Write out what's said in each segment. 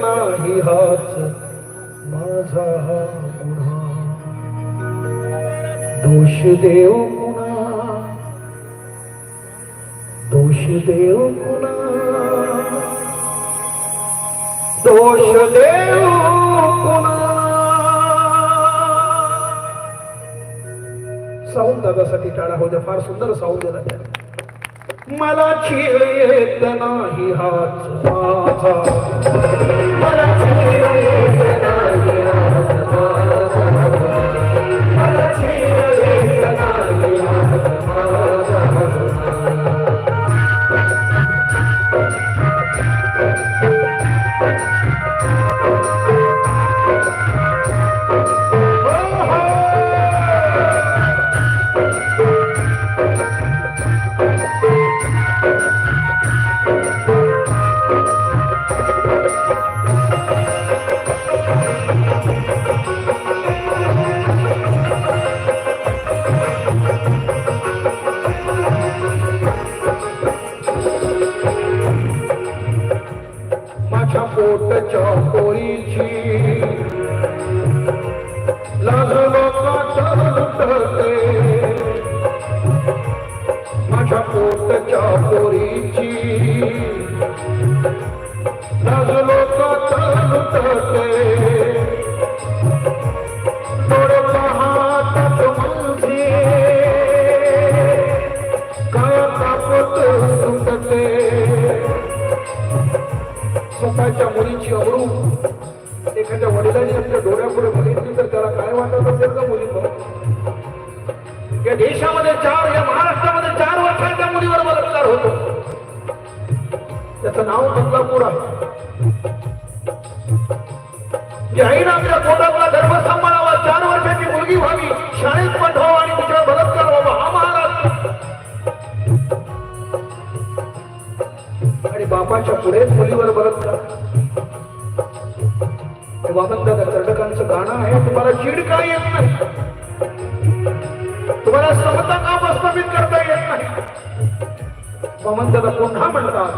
नाही हाच माझा हा गुन्हा. दोष देव कुणा? दोष देव कुणा? दोष देव कुणा? साऊंड दादासाठी टाळा होत्या फार सुंदर साऊंड दिला मला छीळ येत नाही हाच माझा माझ्या पोटच्या पोळीची लागलो काटते माझ्या पोटच्या स्वतःच्या मुलीची अवरू एखाद्या वडिलांनी आपल्या डोळ्यापुढे बघितली तर त्याला काय वाटत असेल का मुली? या देशामध्ये चार या महाराष्ट्रामध्ये चार वर्षांच्या मुलीवर बलात्कार होतो. त्याचं नाव बदलापूर आहे. आईनं आपल्या पोटातला गर्भ सांभाळावा चार वर्षाची मुलगी व्हावी शाळेत पाठवावा हो आणि तिच्यावर आणि बापाच्या पुढेच मुलीवर बरत हे वामनदादा कर्डकांचं गाणं आहे तुम्हाला चीड का येत नाही? तुम्हाला समता का प्रस्थापित करता येत नाही? वामनदादा पुन्हा म्हणतात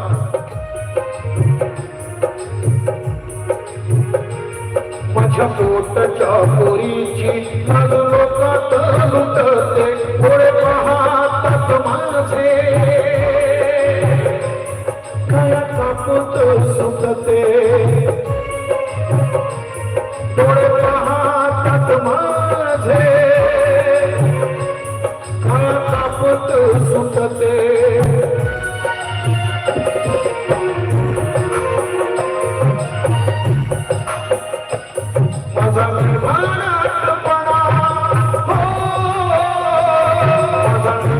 माझ्या पोटाच्या पोरीची लोकात लुटते. पुढे पाहतात माझे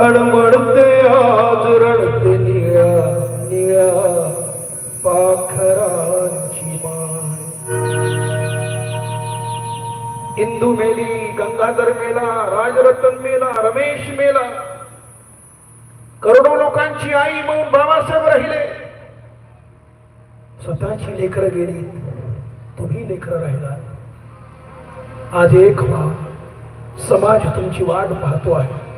तडमडते आज रडते निळ्या निळ्या पाखरांची इंदू मेली गंगाधर मेला राजरतन मेला रमेश मेला करोडो लोकांची आई म्हणून बाबासाहेब राहिले स्वतःची लेकर गेली तुम्ही लेकर राहिला आज एक समाज तुमची वाट पाहतो आहे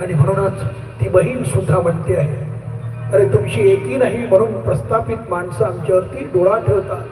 आणि म्हणूनच ती बहीण सुद्धा म्हणते आहे अरे तुमची एकी नाही म्हणून प्रस्थापित माणसं आमच्यावरती डोळा ठेवतात.